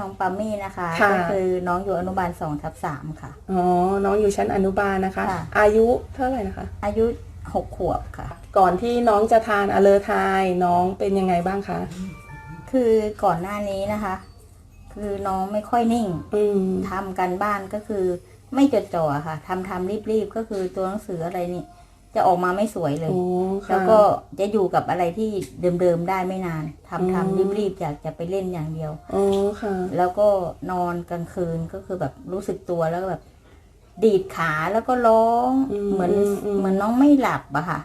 น้องปามี่นะคะ ค่ะ ก็คือน้องอยู่อนุบาลสองทับสามค่ะ อ๋อ น้องอยู่ชั้นอนุบาลนะคะ ค่ะ อายุเท่าไหร่นะคะ อายุหกขวบค่ะ ก่อนที่น้องจะทานอเลอทายน้องเป็นยังไงบ้างคะ คือก่อนหน้านี้นะคะ คือน้องไม่ค่อยนิ่งอืม ทำกันบ้านก็คือไม่จดจ่อค่ะทำทำรีบๆก็คือตัวหนังสืออะไรนี่ จะออกมาไม่สวยเลยโอ้ค่ะแล้วก็จะอยู่กับอะไรที่เดิมๆได้ไม่นานทำอืมทำรีบๆอยากจะไปเล่นอย่างเดียวโอ้ค่ะ แล้วก็นอนกลางคืนก็คือแบบรู้สึกตัวแล้วก็แบบ ดีดขาแล้วก็ร้องอืมเหมือนอืมเหมือนน้องไม่หลับอะค่ะ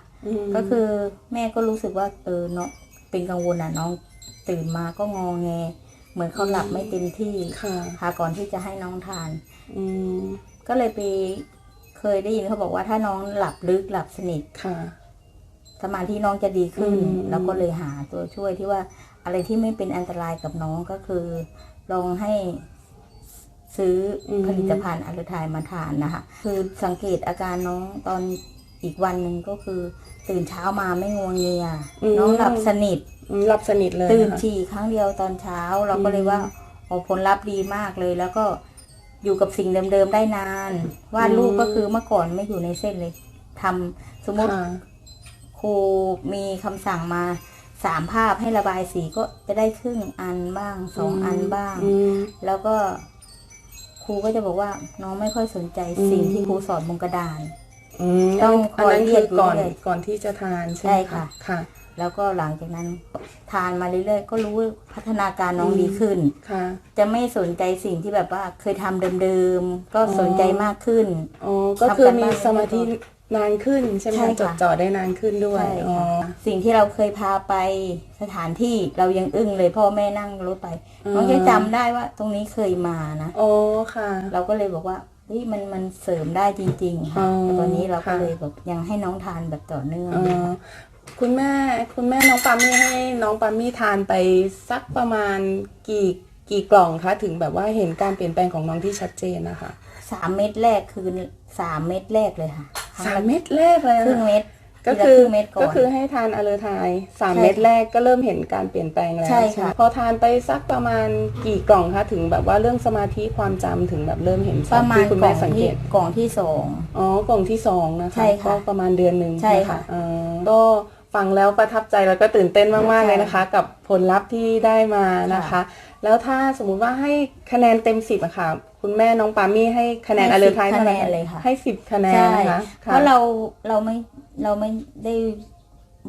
มก็คือแม่ก็รู้สึกว่าเออเนาะเป็นกังวลอะน้องตื่นมาก็งอแง เหมือนเขาหลับไม่เต็มที่ค่ะค่ะก่อนที่จะให้น้องทานอืมก็เลยไปเค ยได้ยินเขาบอกว่าถ้าน้องหลับลึกหลับสนิทค่ะ สมาธิน้องจะดีขึ้น อืม แล้วก็เลยหาตัวช่วยที่ว่าอะไรที่ไม่เป็นอันตรายกับน้องก็คือ ลองให้ซื้ออผลิตภัณฑ์อัลไทายมาทานนะคะ คือสังเกตอาการน้องตอนอีกวันหนึ่งก็คือ ตื่นเช้ามาไม่งวงเงียน้องหลับสนิท อืมหลับสนิทเลยตื่นนะคะ ฉี่ครั้งเดียวตอนเช้าเราก็อืมเลยว่าโอ้ผลลัพธ์ดีมากเลย แล้วก็ อยู่กับสิ่งเดิมๆได้นานวาดรูปก็คือเมื่อก่อนไม่อยู่ในเส้นเลยทำสมมติค่ะครูมีคำสั่งมาสามภาพให้ระบายสีก็จะได้ครึ่งอันบ้างสองอันบ้างอืมแล้วก็ครูก็จะบอกว่าน้องไม่ค่อยสนใจอืมสิ่งที่ครูสอนบนกระดานอืมต้องคอยนนั้นเรียกคือก่อนอยู่เรื่อยก่อนที่จะทานใช่ไหมใช่ค่ะค่ะ แล้วก็หลังจากนั้นทานมาเรื่อยๆ ก็รู้ว่าพัฒนาการน้องอืมดีขึ้น ค่ะ จะไม่สนใจสิ่งที่แบบว่าเคยทำเดิมๆ ก็สนใจมากขึ้น อ๋อ ก็คือมีสมาธินานขึ้นใช่ไหมใช่คะค่ะ จดจ่อได้นานขึ้นด้วย ใช่อ๋อ ค่ะสิ่งที่เราเคยพาไปสถานที่เรายังอึ้งเลยพ่อแม่นั่งรถไป น้องจะจำได้ว่าตรงนี้เคยมานะ อ๋อ ค่ะ เราก็เลยบอกว่าเฮ้ยมันมันเสริมได้จริง ๆ ค่ะอ๋อแต่ตอนนี้เราก็ค่ะ เลยแบบยังให้น้องทานแบบต่อเนื่อง อ๋อ คุณแม่คุณแม่น้องปามี่ให้น้องปามี่ทานไปสักประมาณกี่กี่กล่องคะถึงแบบว่าเห็นการเปลี่ยนแปลงของน้องที่ชัดเจนนะคะสามเม็ดแรกคือสามเม็ดแรกเลยค่ะครั้งสามละเม็ดแรกเลยครึ่งอะเม็ดก็ทีละคือรึ่งเม็ดก่อนก็คือให้ทานอะเลอไทยสามใช่เม็ดแรกก็เริ่มเห็นการเปลี่ยนแปลงแล้วใช่ใช่ไหมค่ะพอทานไปสักประมาณกี่กล่องคะถึงแบบว่าเรื่องสมาธิความจำถึงแบบเริ่มเห็นปชัดระมาณที่คุณกล่แม่องสังเกที่ตกล่องที่สองอ๋อกล่องที่สองนะคะใช่ค่ะก็ประมาณเดือนหนึ่งใช่ค่ะนอ๋อ ก็ฟังแล้วประทับใจแล้วก็ตื่นเต้นมาก ๆ เลยนะคะ กับผลลัพธ์ที่ได้มานะคะค่ะแล้วถ้าสมมุติว่าให้คะแนนเต็มสิบอะค่ะ คุณแม่น้องปามี่ให้คะแนนให้อเลอไทย10เท่าไหร่คะแนนเลยค่ะให้สิบคะแนนใช่นะคะเพค่ะราะเราเราไม่เราไม่ได้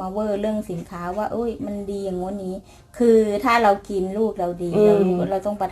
มาเวอร์เรื่องสินค้าว่าเอ้ยมันดีอย่างงู้นนี้ คือถ้าเรากินลูกเราดีอืมเราเราต้องประ